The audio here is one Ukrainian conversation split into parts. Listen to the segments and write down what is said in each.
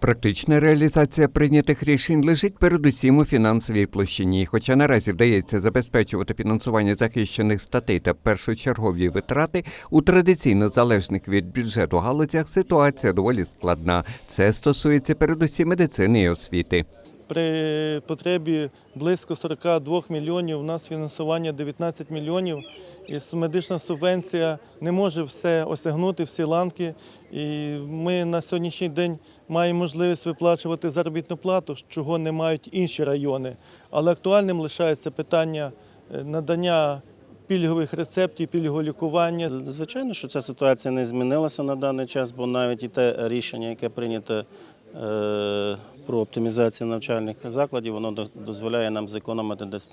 Практична реалізація прийнятих рішень лежить передусім у фінансовій площині. Хоча наразі вдається забезпечувати фінансування захищених статей та першочергові витрати, у традиційно залежних від бюджету галузях ситуація доволі складна. Це стосується передусім медицини і освіти. При потребі близько 42 мільйонів у нас фінансування 19 мільйонів. І медична субвенція не може все осягнути, всі ланки. І ми на сьогоднішній день маємо можливість виплачувати заробітну плату, чого не мають інші райони. Але актуальним лишається питання е, надання пільгових рецептів, пільгового лікування. Звичайно, що ця ситуація не змінилася на даний час, бо навіть і те рішення, яке прийнято е, про оптимізацію навчальних закладів, воно до- дозволяє нам зекономити десь.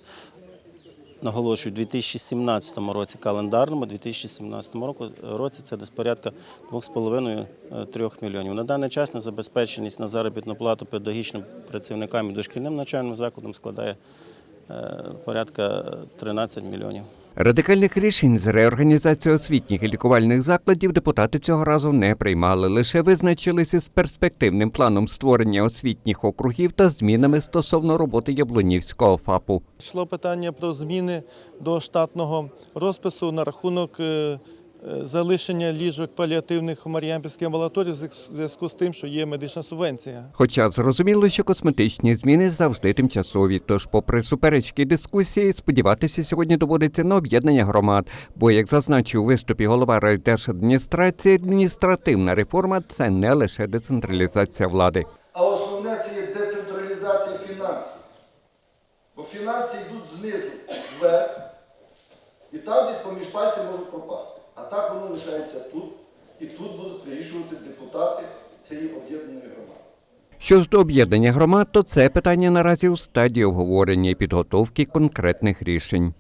Наголошую, у 2017 році календарному, 2017 році це десь порядка 2,5-3 мільйонів. На даний час на забезпеченість на заробітну плату педагогічним працівникам і дошкільним навчальним закладам складає е, порядка 13 мільйонів. Радикальних рішень з реорганізації освітніх і лікувальних закладів депутати цього разу не приймали. Лише визначилися з перспективним планом створення освітніх округів та змінами стосовно роботи Яблунівського ФАПу. Йшло питання про зміни до штатного розпису на рахунок е, залишення ліжок паліативних у Мар'янпільській амбулаторії в зв'язку з тим, що є медична субвенція. Хоча зрозуміло, що косметичні зміни завжди тимчасові. Тож, попри суперечки і дискусії, сподіватися сьогодні доводиться на об'єднання громад. Бо, як зазначив у виступі голова райдержадміністрації, адміністративна реформа це не лише децентралізація влади. А основне це є децентралізація фінансів. Бо фінанси йдуть знизу вверх, і там десь поміж пальців можуть пропасти. А так воно лишається тут, і тут будуть вирішувати депутати цієї об'єднаної громади. Щодо об'єднання громад, то це питання наразі у стадії обговорення і підготовки конкретних рішень.